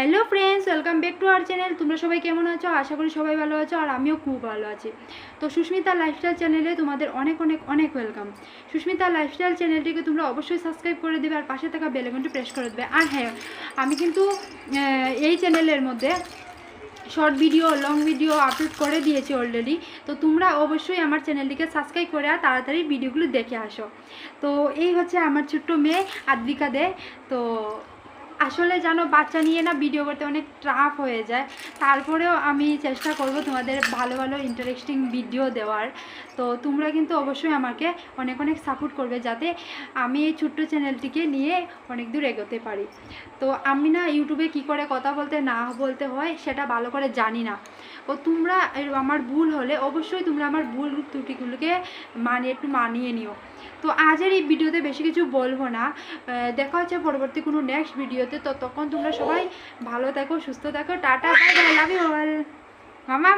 Hello friends welcome back to our channel তোমরা সবাই কেমন আছো? আশা করি সবাই ভালো আছো আর আমিও খুব ভালো আছি। তো সুস্মিতা লাইফস্টাইল চ্যানেলে তোমাদের অনেক অনেক অনেক ওয়েলকাম সুস্মিতা লাইফস্টাইল চ্যানেলটিকে তোমরা অবশ্যই সাবস্ক্রাইব করে দেবে আর পাশে থাকা বেলেগনটি প্রেস করে দেবে। আর হ্যাঁ আমি কিন্তু এই চ্যানেলের মধ্যে short video long video upload করে দিয়েছি অলরেডি তো তোমরা অবশ্যই আমার চ্যানেলটিকে সাবস্ক্রাইব করে আর তাড়াতাড়ি ভিডিওগুলো দেখে আসো। তো এই হচ্ছে আমার ছোট্ট মেয়ে আদ্রিকা দে। তো আসলে জানো, বাচ্চা নিয়ে না ভিডিও করতে অনেক ট্রাফ হয়ে যায়। তারপরেও আমি চেষ্টা করব তোমাদের ভালো ভালো ইন্টারেস্টিং ভিডিও দেওয়ার। তো তোমরা কিন্তু অবশ্যই আমাকে অনেক অনেক সাপোর্ট করবে যাতে আমি এই ছোট্ট চ্যানেলটিকে নিয়ে অনেক দূর এগোতে পারি। তো আমি না ইউটিউবে কি করে কথা বলতে না বলতে হয় সেটা ভালো করে জানি না। ও তোমরা আমার ভুল হলে অবশ্যই তোমরা আমার ভুল ত্রুটিগুলোকে মানিয়ে একটু মানিয়ে নিও। তো আজের এই ভিডিওতে বেশি কিছু বলব না। দেখা হচ্ছে পরবর্তী কোনো নেক্সট ভিডিওতে। তো তখন তোমরা সবাই ভালো থাকো, সুস্থ থাকো। Tata bye bye love you মামা।